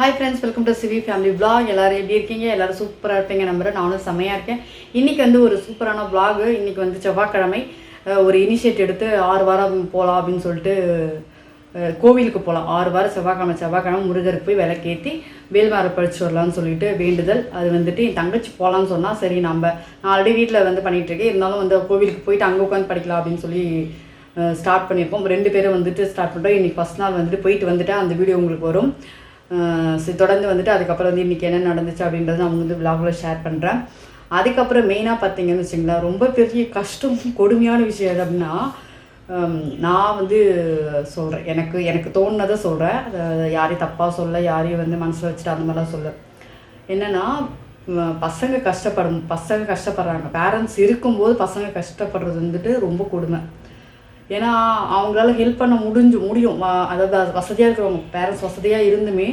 Hi friends welcome to CV family blog எல்லோரும் எப்படி இருக்கீங்க? எல்லோரும் சூப்பராக இருப்பீங்க நம்புகிறேன் நானும் செம்மையாக இருக்கேன். இன்றைக்கி வந்து ஒரு சூப்பரான பிளாகு இன்றைக்கி வந்து செவ்வாய்க்கிழமை. ஒரு இனிஷியேட் எடுத்து ஆறு வாரம் போகலாம் அப்படின்னு சொல்லிட்டு கோவிலுக்கு போகலாம் ஆறு வாரம் செவ்வாய்க்கிழமை செவ்வாய்க்கிழமை முருகருக்கு போய் விளக்கேற்றி வேல்வாரை பழிச்சு வரலாம்னு சொல்லிட்டு வேண்டுதல். அது வந்துட்டு என் தங்கச்சி போகலான்னு சொன்னால் சரி நம்ம நான் ஆல்ரெடி வீட்டில் வந்து பண்ணிகிட்டு இருக்கேன். இருந்தாலும் வந்து கோவிலுக்கு போயிட்டு அங்கே உட்காந்து படிக்கலாம் அப்படின்னு சொல்லி ஸ்டார்ட் பண்ணியிருப்போம் ரெண்டு பேரும் வந்துட்டு ஸ்டார்ட் பண்ணுறோம் இன்றைக்கி ஃபஸ்ட் நாள் வந்துட்டு போயிட்டு வந்துட்டு அந்த வீடியோ உங்களுக்கு வரும். தொடர்ந்து வந்துட்டு அதுக்கப்புறம் வந்து இன்றைக்கி என்ன நடந்துச்சு அப்படின்றத நான் வந்து விலாகில் ஷேர் பண்ணுறேன் அதுக்கப்புறம் மெயினாக பார்த்தீங்கன்னு வச்சுங்களேன் ரொம்ப பெரிய கஷ்டம் கொடுமையான விஷயம் எது அப்படின்னா நான் வந்து சொல்கிறேன் எனக்கு எனக்கு தோணுனதை சொல்கிறேன் அதை யாரையும் தப்பாக சொல்ல யாரையும் வந்து மனசில் வச்சுட்டு அந்த மாதிரிலாம் சொல்ல. என்னென்னா பசங்க கஷ்டப்படும் பசங்க கஷ்டப்படுறாங்க. பேரண்ட்ஸ் இருக்கும்போது பசங்க கஷ்டப்படுறது வந்துட்டு ரொம்ப கொடுமை. ஏன்னா அவங்களால ஹெல்ப் பண்ண முடிஞ்சு முடியும். அதாவது வசதியாக இருக்கிறவங்க பேரண்ட்ஸ் வசதியாக இருந்துமே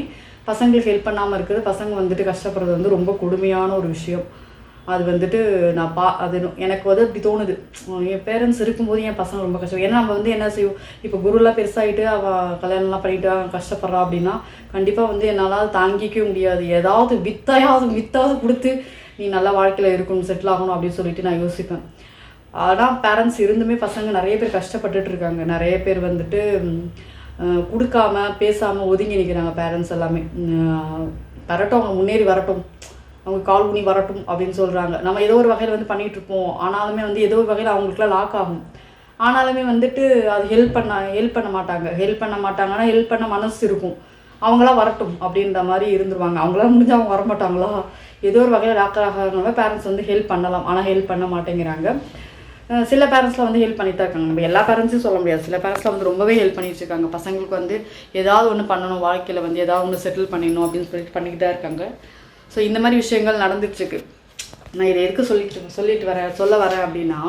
பசங்களுக்கு ஹெல்ப் பண்ணாமல் இருக்கிறது பசங்க வந்துட்டு கஷ்டப்படுறது வந்து ரொம்ப கொடுமையான ஒரு விஷயம். அது வந்துட்டு நான் பா அது எனக்கு வந்து அப்படி தோணுது. என் பேரண்ட்ஸ் இருக்கும்போது என் பசங்க ரொம்ப கஷ்டம். ஏன்னா நம்ம வந்து என்ன செய்வோம்? இப்போ குருலாம் பெருசாகிட்டு அவள் கல்யாணம்லாம் பண்ணிட்டு கஷ்டப்படுறா அப்படின்னா கண்டிப்பாக வந்து என்னால் தாங்கிக்கவே முடியாது. ஏதாவது வித்தையாவது வித்தாவது கொடுத்து நீ நல்ல வாழ்க்கையில் இருக்கணும் செட்டில் ஆகணும் அப்படின்னு சொல்லிட்டு நான் யோசிப்பேன். ஆனால் பேரண்ட்ஸ் இருந்துமே பசங்க நிறைய பேர் கஷ்டப்பட்டுட்டு இருக்காங்க. நிறைய பேர் வந்துட்டு கொடுக்காம பேசாமல் ஒதுங்கி நிற்கிறாங்க பேரண்ட்ஸ் எல்லாமே. வரட்டும் அவங்க முன்னேறி வரட்டும். அவங்க கால் பண்ணி வரட்டும் அப்படின்னு சொல்கிறாங்க நம்ம ஏதோ ஒரு வகையில் வந்து பண்ணிகிட்ருப்போம் ஆனாலுமே வந்து ஏதோ ஒரு வகையில் அவங்களுக்குலாம் லாக் ஆகும். ஆனாலுமே வந்துட்டு அது ஹெல்ப் பண்ண ஹெல்ப் பண்ண மாட்டாங்க. ஹெல்ப் பண்ண மாட்டாங்கன்னா ஹெல்ப் பண்ண மனசு இருக்கும். அவங்களாம் வரட்டும் அப்படின்ற மாதிரி இருந்துருவாங்க. அவங்களாம் முடிஞ்சு அவங்க வரமாட்டாங்களா? ஏதோ ஒரு வகையில் லாக் ஆகிறவங்க பேரண்ட்ஸ் வந்து ஹெல்ப் பண்ணலாம். ஆனால் ஹெல்ப் பண்ண மாட்டேங்கிறாங்க. சில பேரண்ட்ஸ்லாம் வந்து ஹெல்ப் பண்ணிட்டு இருக்காங்க. நம்ம எல்லா பேரண்ட்ஸும் சொல்ல முடியாது. சில பேரண்ட்ஸ்லாம் வந்து ரொம்பவே ஹெல்ப் பண்ணிட்டு இருக்காங்க. பசங்களுக்கு வந்து ஏதாவது ஒன்று பண்ணணும் வாழ்க்கையில் வந்து ஏதாவது ஒன்று செட்டில் பண்ணிடணும் அப்படின்னு சொல்லிட்டு பண்ணிக்கிட்டு தான் இருக்காங்க. ஸோ இந்த மாதிரி விஷயங்கள் நடந்துட்டுருக்கு நான் இதை எதுக்கு சொல்லிட்டு சொல்லிட்டு வரேன் சொல்ல வரேன் அப்படின்னா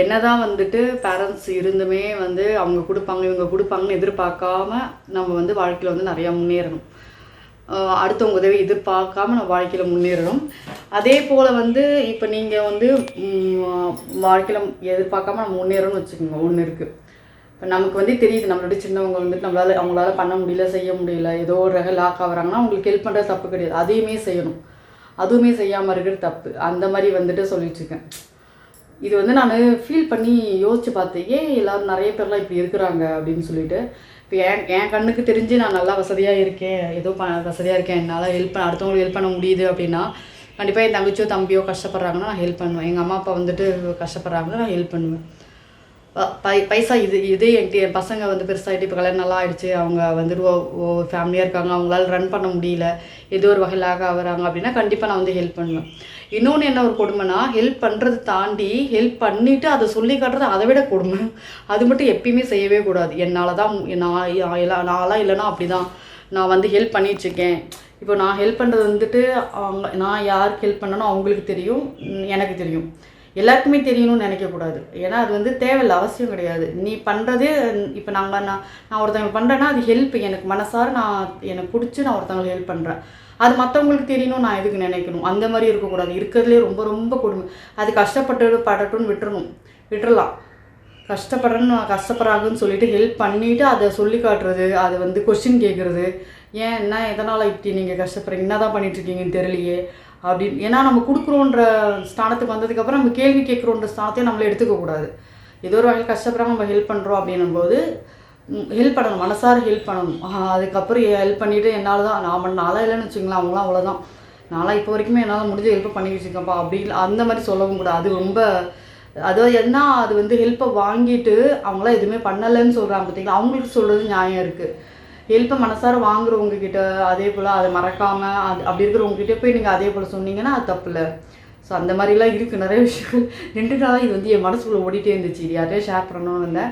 என்ன தான் வந்துட்டு பேரண்ட்ஸ் இருந்துமே வந்து அவங்க கொடுப்பாங்க இவங்க கொடுப்பாங்கன்னு எதிர்பார்க்காம நம்ம வந்து வாழ்க்கையில் வந்து நிறையா முன்னேறணும். அடுத்தவங்க உதவி எதிர்பார்க்காம நம்ம வாழ்க்கையில் முன்னேறணும். அதே போல் வந்து இப்போ நீங்கள் வந்து வாழ்க்கையில் எதிர்பார்க்காம நம்ம முன்னேறணும்னு வச்சுக்கோங்க. ஒன்று இருக்குது இப்போ நமக்கு வந்து தெரியுது நம்மளோட சின்னவங்க வந்துட்டு நம்மளால் அவங்களால பண்ண முடியல செய்ய முடியல ஏதோ ஒரு ரக லாக் ஆகுறாங்கன்னா அவங்களுக்கு ஹெல்ப் பண்ணுறது தப்பு கிடையாது. அதையுமே செய்யணும். அதுவுமே செய்யாமல் இருக்கிறது தப்பு. அந்த மாதிரி வந்துட்டு சொல்லிட்டுருக்கேன் இது வந்து நான் ஃபீல் பண்ணி யோசித்து பார்த்தேன். ஏன் எல்லோரும் நிறைய பேர்லாம் இப்படி இருக்கிறாங்க அப்படின்னு சொல்லிட்டு. இப்போ என் என் கண்ணுக்கு தெரிஞ்சு நான் நல்லா வசதியாக இருக்கேன். ஏதோ ப வசதியாக இருக்கேன். என்னால் ஹெல்ப் பண்ண அடுத்தவங்களுக்கு ஹெல்ப் பண்ண முடியுது அப்படின்னா கண்டிப்பாக என் தங்கச்சியோ தம்பியோ கஷ்டப்படுறாங்கன்னா நான் ஹெல்ப் பண்ணுவேன். எங்கள் அம்மா அப்பா வந்துட்டு கஷ்டப்படுறாங்கன்னா நான் ஹெல்ப் பண்ணுவேன். ப- பை பைசா இது இதே என்கிட்ட என் பசங்க வந்து பெருசாகிட்டு இப்போ கல்யாணம் நல்லா ஆயிடுச்சு. அவங்க வந்துட்டு ஃபேமிலியாக இருக்காங்க. அவங்களால ரன் பண்ண முடியல. ஏதோ ஒரு வகையில் ஆக ஆகுறாங்க. அப்படின்னா கண்டிப்பாக நான் வந்து ஹெல்ப் பண்ணுவேன். இன்னொன்று என்ன ஒரு கொடுமைனா ஹெல்ப் பண்ணுறது தாண்டி ஹெல்ப் பண்ணிவிட்டு அதை சொல்லி காட்டுறது அதை விட கொடுமை. அது மட்டும் எப்பயுமே செய்யவே கூடாது. என்னால் தான் நான் எல்லாம் நான்லாம் இல்லைன்னா அப்படி தான் நான் வந்து ஹெல்ப் பண்ணிகிட்ருக்கேன் இப்போ நான் ஹெல்ப் பண்ணுறது வந்துட்டு அவங்க நான் யாருக்கு ஹெல்ப் பண்ணனோ அவங்களுக்கு தெரியும். எனக்கு தெரியும். எல்லாருக்குமே தெரியணும்னு நினைக்கக்கூடாது ஏன்னா அது வந்து தேவையில்லை அவசியம் கிடையாது. நீ பண்ணுறதே இப்போ நாங்கள் நான் நான் ஒருத்தவங்களுக்கு பண்ணுறேன்னா அது ஹெல்ப் எனக்கு மனசார நான் எனக்கு பிடிச்சி நான் ஒருத்தவங்களுக்கு ஹெல்ப் பண்ணுறேன் அது மற்றவங்களுக்கு தெரியணும் நான் எதுக்கு நினைக்கணும்? அந்த மாதிரி இருக்கக்கூடாது. இருக்கிறதுலே ரொம்ப ரொம்ப கொடுமை. அது கஷ்டப்பட்டு படட்டும்னு விட்டுறணும். விட்டுறலாம். கஷ்டப்படுறேன்னு கஷ்டப்படுறாங்கன்னு சொல்லிட்டு ஹெல்ப் பண்ணிவிட்டு அதை சொல்லி காட்டுறது அது வந்து கொஷின் கேட்குறது. ஏன் என்ன எதனால் இப்படி நீங்கள் கஷ்டப்படுறீங்க? என்ன தான் பண்ணிகிட்ருக்கீங்கன்னு தெரியலையே. அப்படின்னு ஏன்னா நம்ம கொடுக்குறோன்ற ஸ்தானத்துக்கு வந்ததுக்கப்புறம் நம்ம கேள்வி கேட்குறோன்ற ஸ்தானத்தையும் நம்மளை எடுத்துக்கக்கூடாது ஏதோ ஒரு வகையில் கஷ்டப்படுறாங்க நம்ம ஹெல்ப் பண்ணுறோம் அப்படின்னும் போது ஹெல்ப் பண்ணணும் மனசார ஹெல்ப் பண்ணணும். அதுக்கப்புறம் ஹெல்ப் பண்ணிவிட்டு என்னால் தான் நான் பண்ண நாளாக இல்லைன்னு வச்சுங்களேன் அவங்களாம் அவ்வளோதான் நான்லாம் இப்போ வரைக்குமே என்னால் முடிஞ்ச ஹெல்ப் பண்ணி இருக்கேன்ப்பா அப்படி இல்லை அந்த மாதிரி சொல்லவும் கூடாது. அது ரொம்ப அதாவது என்ன அது வந்து ஹெல்ப்பை வாங்கிட்டு அவங்களாம் எதுவுமே பண்ணலைன்னு சொல்கிறாங்க பார்த்தீங்களா அவங்களுக்கு சொல்கிறது நியாயம் இருக்குது ஹெல்ப்பை மனசார வாங்குறவங்க கிட்ட அதே போல் அதை மறக்காமல் அது அப்படி இருக்கிறவங்ககிட்ட போய் நீங்கள் அதே போல் சொன்னீங்கன்னா அது தப்பு இல்லை ஸோ அந்த மாதிரிலாம் இருக்குது நிறைய விஷயங்கள். ரெண்டு நாளாக இது வந்து என் மனசுக்குள்ளே ஓடிட்டே இருந்துச்சு. இது யார்கிட்டயும் ஷேர் பண்ணணும்னு இருந்தேன்.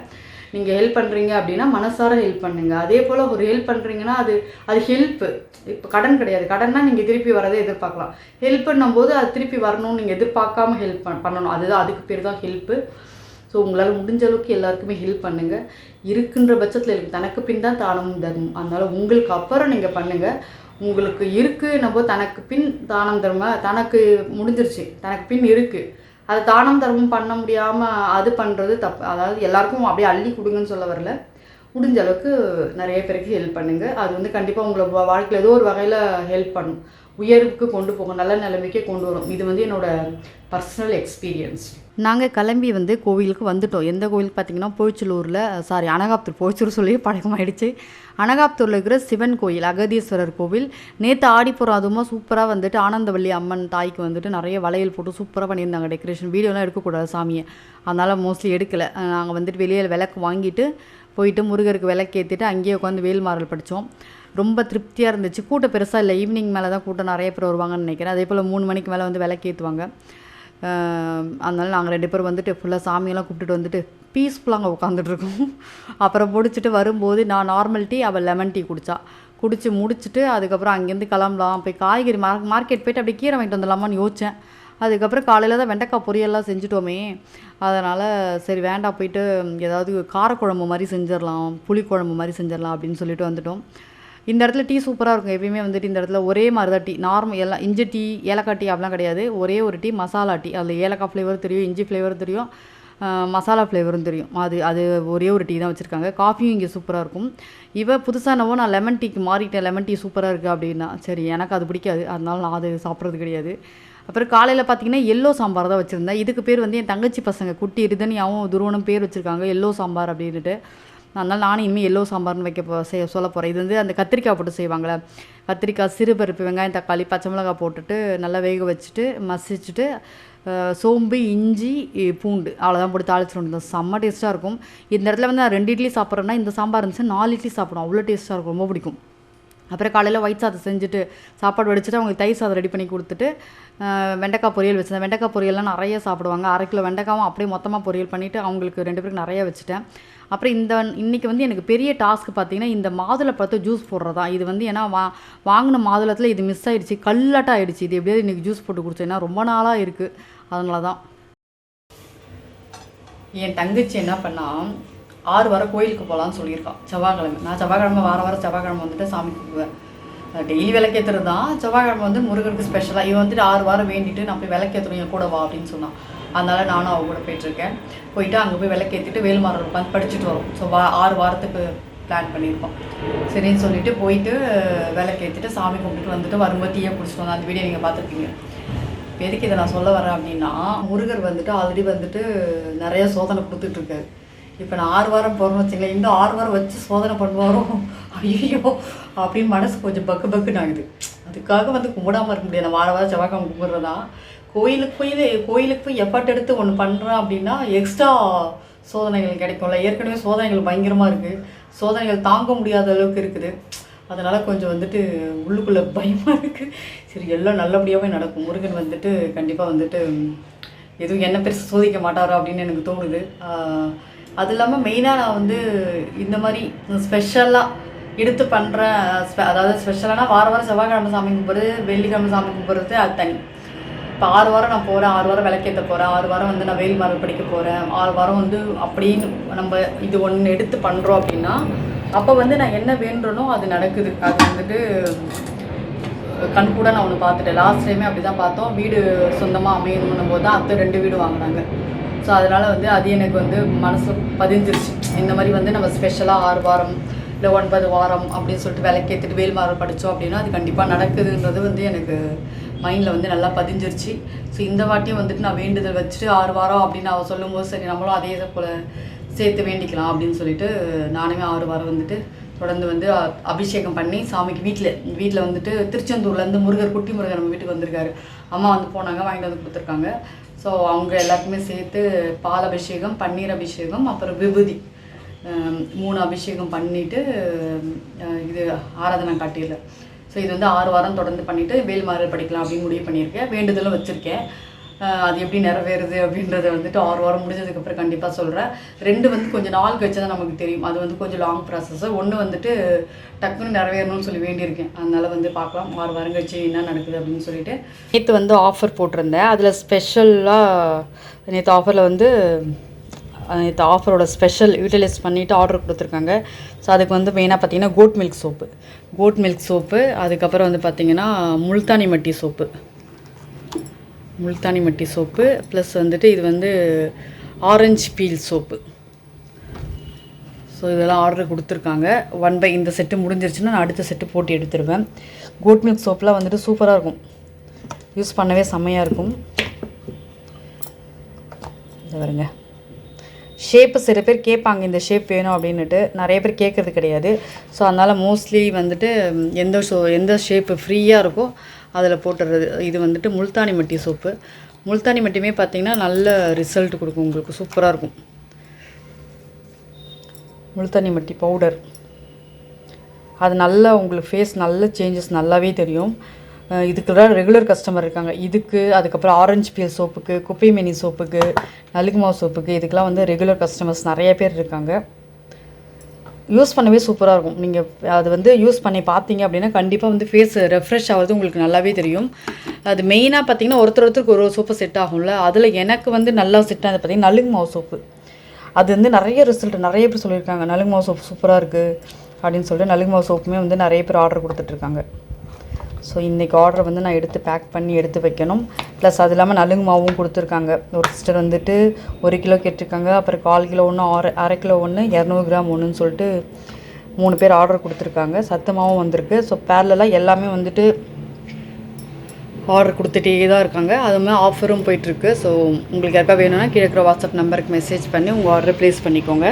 நீங்கள் ஹெல்ப் பண்ணுறீங்க அப்படின்னா மனசார ஹெல்ப் பண்ணுங்கள் அதே போல் ஒரு ஹெல்ப் பண்ணுறீங்கன்னா அது அது ஹெல்ப்பு இப்போ கடன் கிடையாது. கடன்னா நீங்கள் திருப்பி வரதை எதிர்பார்க்கலாம். ஹெல்ப் பண்ணும்போது அது திருப்பி வரணும்னு நீங்கள் எதிர்பார்க்காம ஹெல்ப் பண்ணணும். அதுதான் அதுக்கு பேர் தான் ஹெல்ப்பு ஸோ உங்களால் முடிஞ்ச அளவுக்கு எல்லாருக்குமே ஹெல்ப் பண்ணுங்கள் இருக்குன்ற பட்சத்தில் எனக்கு தனக்கு பின் தான் தானமும் தர்மம் அதனால் உங்களுக்கு அப்புறம் நீங்கள் பண்ணுங்கள் உங்களுக்கு இருக்குது நம்ம தனக்கு பின் தானம் தர்ம? தனக்கு முடிஞ்சிருச்சு. தனக்கு பின் இருக்குது அது தானம் தர்மம் பண்ண முடியாமல் அது பண்ணுறது தப்பு அதாவது எல்லாருக்கும் அப்படியே அள்ளி கொடுங்கன்னு சொல்ல வரல. முடிஞ்ச அளவுக்கு நிறைய பேருக்கு ஹெல்ப் பண்ணுங்கள் அது வந்து கண்டிப்பாக உங்களை வா- வாழ்க்கையில் ஏதோ ஒரு வகையில் ஹெல்ப் பண்ணும். உயர்வுக்கு கொண்டு போகும் நல்ல நிலைமைக்கே கொண்டு வரும். இது வந்து என்னோட பர்சனல் எக்ஸ்பீரியன்ஸ் நாங்கள் கிளம்பி வந்து கோவிலுக்கு வந்துட்டோம். எந்த கோவிலுக்கு பார்த்தீங்கன்னா போய்ச்சலூரில் சாரி அனகாப்தூர் போய்ச்சூர் சொல்லி பழக்கமாயிடுச்சு. அனகாப்தூரில் இருக்கிற சிவன் கோயில் அகதீஸ்வரர் கோவில். நேற்று ஆடிப்புறம் அதுவும் சூப்பராக வந்துட்டு ஆனந்தவள்ளி அம்மன் தாய்க்கு வந்துட்டு நிறைய வளையல் போட்டு சூப்பராக பண்ணியிருந்தாங்க. டெக்கரேஷன் வீடியோலாம் எடுக்கக்கூடாது சாமியை. அதனால் மோஸ்ட்லி எடுக்கலை. நாங்கள் வந்துட்டு வெளியில் விளக்கு வாங்கிட்டு போயிட்டு முருகருக்கு விளக்கேற்றிட்டு அங்கேயே உட்காந்து வேல்மாறல் படித்தோம் ரொம்ப திருப்தியாக இருந்துச்சு. கூட்டம் பெருசாக இல்லை. ஈவினிங் மேலே தான் கூட்டம் நிறைய பேர் வருவாங்கன்னு நினைக்கிறேன். அதே போல் மூணு மணிக்கு மேலே வந்து விளக்கேற்றுவாங்க அதனால நாங்கள் ரெண்டு பேரும் வந்துட்டு ஃபுல்லாக சாமியெல்லாம் கூப்பிட்டுட்டு வந்துட்டு பீஸ்ஃபுல்லாக அங்கே உட்காந்துட்ருக்கோம் அப்புறம் முடிச்சுட்டு வரும்போது நான் நார்மல் டீ அவள் லெமன் டீ குடித்தா குடித்து முடிச்சுட்டு அதுக்கப்புறம் அங்கேருந்து கிளம்பலாம். போய் காய்கறி மார்க் மார்க்கெட் போயிட்டு அப்படியே கீரை வாங்கிட்டு வந்துடலாமான்னு யோசித்தேன் அதுக்கப்புறம் காலையில் தான் வெண்டைக்காய் பொரியெல்லாம் செஞ்சுட்டோமே. அதனால் சரி வேண்டாம் போயிட்டு ஏதாவது காரக்குழம்பு மாதிரி செஞ்சிடலாம் புளிக்குழம்பு மாதிரி செஞ்சிடலாம் அப்படின்னு சொல்லிட்டு வந்துட்டோம். இந்த இடத்துல டீ சூப்பராக இருக்கும் எப்பயுமே வந்துட்டு இந்த இடத்துல ஒரே மாதிரி தான் டீ. நார்மல் எல்லாம் இஞ்சி டீ ஏலக்காய் டீ அப்படிலாம் கிடையாது. ஒரே ஒரு டீ மசாலா டீ. அதில் ஏலக்காய் ஃப்ளேவர் தெரியும் இஞ்சி ஃப்ளேவர் தெரியும் மசாலா ஃப்ளேவரும் தெரியும். அது அது ஒரே ஒரு டீ தான் வச்சுருக்காங்க. காஃபியும் இங்கே சூப்பராக இருக்கும். இவ புதுசாக என்னவோ நான் லெமன் டீக்கு மாறிட்டேன். லெமன் டீ சூப்பராக இருக்குது அப்படின்னா சரி எனக்கு அது பிடிக்காது. அதனால நான் அது சாப்பிட்றது கிடையாது. அப்புறம் காலையில் பார்த்தீங்கன்னா எல்லோ சாம்பார் தான் வச்சுருந்தேன். இதுக்கு பேர் வந்து என் தங்கச்சி பசங்க குட்டி இருதனியாவும் துருவனும் பேர் வச்சுருக்காங்க. எல்லோ சாம்பார் அப்படின்ட்டு அதனால் நானும் இனிமேல் எல்லோ சாம்பார்னு வைக்க போ செய்ய சொல்ல போகிறேன் இது வந்து அந்த கத்திரிக்காய் போட்டு செய்வாங்களே கத்திரிக்காய் சிறுபருப்பு வெங்காயம் தக்காளி பச்சை மிளகாய் போட்டுட்டு நல்லா வேக வச்சுட்டு மசிச்சுட்டு சோம்பு இஞ்சி பூண்டு அவ்வளோதான் போட்டு தாளிச்சிட்டு இருந்தோம் செம்ம டேஸ்ட்டாக இருக்கும். இந்த இடத்துல வந்து நான் ரெண்டு இட்லி சாப்பிட்றேன்னா இந்த சாம்பார் இருந்துச்சு நாலு இட்லி சாப்பிடும் அவ்வளோ டேஸ்ட்டாக இருக்கும். ரொம்ப பிடிக்கும். அப்புறம் காலையில் ஒயிட் சாதம் செஞ்சுட்டு சாப்பாடு வடிச்சிட்டு அவங்களுக்கு தயிர் சாதம் ரெடி பண்ணி கொடுத்துட்டு வெண்டைக்காய் பொரியல் வச்சேன் வெண்டைக்காய் பொரியல்லாம் நிறைய சாப்பிடுவாங்க. அரை கிலோ வெண்டைக்காவும் அப்படியே மொத்தமாக பொரியல் பண்ணிவிட்டு அவங்களுக்கு ரெண்டு பேருக்கு நிறைய வச்சுட்டேன். அப்புறம் இந்த இன்றைக்கி வந்து எனக்கு பெரிய டாஸ்க் பார்த்தீங்கன்னா இந்த மாதுளை பழத்தை ஜூஸ் போடுறதா இது வந்து ஏன்னா வா வாங்கின மாதுளத்தில் இது மிஸ் ஆகிடுச்சு கல்லாட்டம் ஆகிடுச்சு இது எப்படியாவது இன்றைக்கி ஜூஸ் போட்டு குடிச்சேன்னா ரொம்ப நாளாக இருக்குது அதனால தான் என் தங்கச்சி என்ன பண்ணா ஆறு வாரம் கோயிலுக்கு போகலான்னு சொல்லியிருக்கான் செவ்வாய்க்கிழமை. நான் செவ்வாய்க்கிழமை வார வாரம் செவ்வாய்க்கிழமை வந்துட்டு சாமி கும்பிடுவேன். டெய்லி விளக்கேற்றுறது தான். செவ்வாய்க்கிழமை வந்து முருகனுக்கு ஸ்பெஷலாக இவன் வந்துட்டு ஆறு வாரம் வேண்டிட்டு நான் போய் விளக்கேற்றணும் என் கூட வா அப்படின்னு சொன்னான். அதனால் நானும் அவங்க கூட போயிட்டுருக்கேன். போயிட்டு அங்கே போய் விளக்கேற்றிட்டு வேல்மாறல் உட்காந்து படிச்சுட்டு வரோம். ஸோ வா ஆறு வாரத்துக்கு பிளான் பண்ணியிருக்கோம். சரின்னு சொல்லிட்டு போயிட்டு விளக்கேற்றிட்டு சாமி கும்பிட்டுட்டு வந்துட்டு வரும்போது தீயை பிடிச்சிட்டு வந்தோம். அந்த வீடியோ நீங்கள் பார்த்துருப்பீங்க. எதுக்கு இதை நான் சொல்ல வரேன் அப்படின்னா முருகர் வந்துட்டு ஆல்ரெடி வந்துட்டு நிறைய சோதனை கொடுத்துட்ருக்காரு இப்போ நான் ஆறு வாரம் போகிறேன்னு வச்சுங்களேன் இன்னும் ஆறு வாரம் வச்சு சோதனை பண்ணுவாரோ? ஐயோ அப்படின்னு மனசு கொஞ்சம் பக்கு பக்குன்னு ஆகுது அதுக்காக வந்து கும்பிடாம இருக்க முடியாது. வார வாரம் செவ்வாய்க்கிழமை கும்பிட்றதா? கோயிலுக்கு போய் கோயிலுக்கு போய் எஃபர்ட் எடுத்து ஒன்று பண்ணுறோம் அப்படின்னா எக்ஸ்ட்ரா சோதனைகள் கிடைக்கும்ல. ஏற்கனவே சோதனைகள் பயங்கரமாக இருக்குது சோதனைகள் தாங்க முடியாத அளவுக்கு இருக்குது. அதனால் கொஞ்சம் வந்துட்டு உள்ளுக்குள்ளே பயமாக இருக்குது சரி எல்லாம் நல்லபடியாகவே நடக்கும். முருகன் வந்துட்டு கண்டிப்பாக வந்துட்டு எதுவும் என்ன பெருசு சோதிக்க மாட்டாரோ அப்படின்னு எனக்கு தோணுது. அது இல்லாமல் மெயினாக நான் வந்து இந்த மாதிரி ஸ்பெஷலாக எடுத்து பண்ணுற அதாவது ஸ்பெஷலானா வார வாரம் செவ்வாய்க்கிழமை சாமி கும்பிட்றது வெள்ளிக்கிழமை சாமி கும்பிட்றது அது தனி. இப்போ ஆறு வாரம் நான் போகிறேன் ஆறு வாரம் விளக்கேற்ற போகிறேன் ஆறு வாரம் வந்து நான் வேல் மரம் படிக்க போகிறேன் ஆறு வாரம் வந்து அப்படின்னு நம்ம இது ஒன்று எடுத்து பண்ணுறோம் அப்படின்னா அப்போ வந்து நான் என்ன வேண்டுறனோ அது நடக்குது. அது வந்துட்டு கண் கூட நான் ஒன்று பார்த்துட்டேன். லாஸ்ட் டைமே அப்படி தான் பார்த்தோம். வீடு சொந்தமாக அமையணும்னும் போது தான் அத்தை ரெண்டு வீடு வாங்கினாங்க. ஸோ அதனால் வந்து அது எனக்கு வந்து மனசு பதிஞ்சிருச்சு. இந்த மாதிரி வந்து நம்ம ஸ்பெஷலாக ஆறு வாரம் இல்லை ஒன்பது வாரம் அப்படின்னு சொல்லிட்டு விளக்கேற்றிட்டு வேல் மாற படித்தோம் அப்படின்னா அது கண்டிப்பாக நடக்குதுன்றது வந்து எனக்கு மைண்டில் வந்து நல்லா பதிஞ்சிருச்சு. ஸோ இந்த வாட்டியும் வந்துட்டு நான் வேண்டுதல் வச்சுட்டு ஆறு வாரம் அப்படின்னு அவள் சொல்லும்போது சரி நம்மளும் அதே போல் சேர்த்து வேண்டிக்கலாம் அப்படின்னு சொல்லிட்டு நானுமே ஆறு வாரம் வந்துட்டு தொடர்ந்து வந்து அபிஷேகம் பண்ணி சாமிக்கு வீட்டில் வீட்டில் வந்துட்டு திருச்செந்தூர்லேருந்து முருகர் குட்டி முருகர் நம்ம வீட்டுக்கு வந்திருக்காரு. அம்மா வந்து போனாங்க வாங்கிட்டு வந்து கொடுத்துருக்காங்க. ஸோ அவங்க எல்லாருக்குமே சேர்த்து பால் அபிஷேகம் பன்னீர் அபிஷேகம் அப்புறம் விபூதி. மூணு அபிஷேகம் பண்ணிவிட்டு இது ஆராதனை காட்டியில் ஸோ இது வந்து ஆறு வாரம் தொடர்ந்து பண்ணிவிட்டு வேல்மாறு படிக்கலாம் அப்படின்னு முடிவு பண்ணியிருக்கேன். வேண்டுதலும் வச்சுருக்கேன். அது எப்படி நிறைவேறுது அப்படின்றத வந்துட்டு ஆறு வாரம் முடிஞ்சதுக்கப்புறம் கண்டிப்பாக சொல்கிறேன் ரெண்டு வந்து கொஞ்சம் நாள் கழிச்சு தான் நமக்கு தெரியும். அது வந்து கொஞ்சம் லாங் ப்ராசஸ் ஒன்று வந்துட்டு டக்குன்னு நிறைவேறணும்னு சொல்லி வேண்டியிருக்கேன். அதனால் வந்து பார்க்கலாம். ஆறு வாரம் கழிச்சு என்ன நடக்குது அப்படின்னு சொல்லிட்டு. நேற்று வந்து ஆஃபர் போட்டிருந்தேன். அதில் ஸ்பெஷலாக நேற்று ஆஃபரில் வந்து இந்த ஆஃபரோட ஸ்பெஷல் யூட்டிலைஸ் பண்ணிவிட்டு ஆர்டர் கொடுத்துருக்காங்க. ஸோ அதுக்கு வந்து மெயினாக பார்த்தீங்கன்னா goat milk soap goat milk soap அதுக்கப்புறம் வந்து பார்த்திங்கன்னா முல்தானி மட்டி சோப்பு முல்தானி மட்டி சோப்பு ப்ளஸ் வந்துட்டு இது வந்து ஆரஞ்சு பீல் சோப்பு. ஸோ இதெல்லாம் ஆர்டர் கொடுத்துருக்காங்க. ஒன் பை இந்த செட்டு முடிஞ்சிருச்சுன்னா நான் அடுத்த செட்டு போட்டு எடுத்துருவேன். கோட் மில்க் சோப்பெலாம் வந்துட்டு சூப்பராக இருக்கும். யூஸ் பண்ணவே செம்மையாக இருக்கும். இது வருங்க ஷேப்பு சில பேர் கேட்பாங்க இந்த ஷேப் வேணும் அப்படின்னுட்டு. நிறைய பேர் கேட்குறது கிடையாது. ஸோ அதனால் மோஸ்ட்லி வந்துட்டு எந்த ஷோ எந்த ஷேப்பு ஃப்ரீயாக இருக்கோ அதில் போட்டுறது. இது வந்துட்டு முல்தானி மட்டி சோப்பு. முல்தானி மட்டியுமே பார்த்தீங்கன்னா நல்ல ரிசல்ட் கொடுக்கும். உங்களுக்கு சூப்பராக இருக்கும். முல்தானி மட்டி பவுடர் அது நல்லா உங்களுக்கு ஃபேஸ் நல்ல சேஞ்சஸ் நல்லாவே தெரியும். அஹ் ரெகுலர் கஸ்டமர் இருக்காங்க. இதுக்கு அதுக்கப்புறம் ஆரஞ்சு பீல் சோப்புக்கு குப்பைமேனி சோப்புக்கு நலுங்கு மாவு சோப்புக்கு இதுக்கெலாம் வந்து ரெகுலர் கஸ்டமர்ஸ் நிறைய பேர் இருக்காங்க. யூஸ் பண்ணவே சூப்பராக இருக்கும். நீங்கள் அது வந்து யூஸ் பண்ணி பார்த்தீங்க அப்படின்னா கண்டிப்பாக வந்து ஃபேஸ் ரெஃப்ரெஷ் ஆகிறது உங்களுக்கு நல்லாவே தெரியும். அது மெயினாக பார்த்தீங்கன்னா ஒருத்தர் ஒருத்தருக்கு ஒரு சோப்பு செட் ஆகும்ல. அதில் எனக்கு வந்து நல்லா செட் ஆகுது பார்த்தீங்கன்னா நலுங்கு மாவு சோப்பு அது வந்து நிறைய ரிசல்ட் நிறைய பேர் சொல்லியிருக்காங்க. நலுங்கு மாவு சோப்பு சூப்பராக இருக்குது அப்படின்னு சொல்லிட்டு நலுங்கு மாவு சோப்புமே வந்து நிறைய பேர் ஆர்டர் கொடுத்துட்ருக்காங்க ஸோ இன்றைக்கி ஆர்டர் வந்து நான் எடுத்து பேக் பண்ணி எடுத்து வைக்கணும். ப்ளஸ் அது இல்லாமல் நலுங்கு மாவும் கொடுத்துருக்காங்க. ஒரு சிஸ்டர் வந்துட்டு ஒரு கிலோ கேட்டிருக்காங்க. அப்புறம் கால் கிலோ ஒன்று அரை அரை கிலோ ஒன்று இரநூறு கிராம் ஒன்றுன்னு சொல்லிட்டு மூணு பேர் ஆர்டர் கொடுத்துருக்காங்க. சத்தமாகவும் வந்திருக்கு. ஸோ பேரலெலாம் எல்லாமே வந்துட்டு ஆர்டர் கொடுத்துட்டே தான் இருக்காங்க. அதுமாதிரி ஆஃபரும் போயிட்டுருக்கு ஸோ உங்களுக்கு யாருக்கா வேணும்னா கீழே இருக்கிற வாட்ஸ்அப் நம்பருக்கு மெசேஜ் பண்ணி உங்கள் ஆர்டரை ப்ளேஸ் பண்ணிக்கோங்க.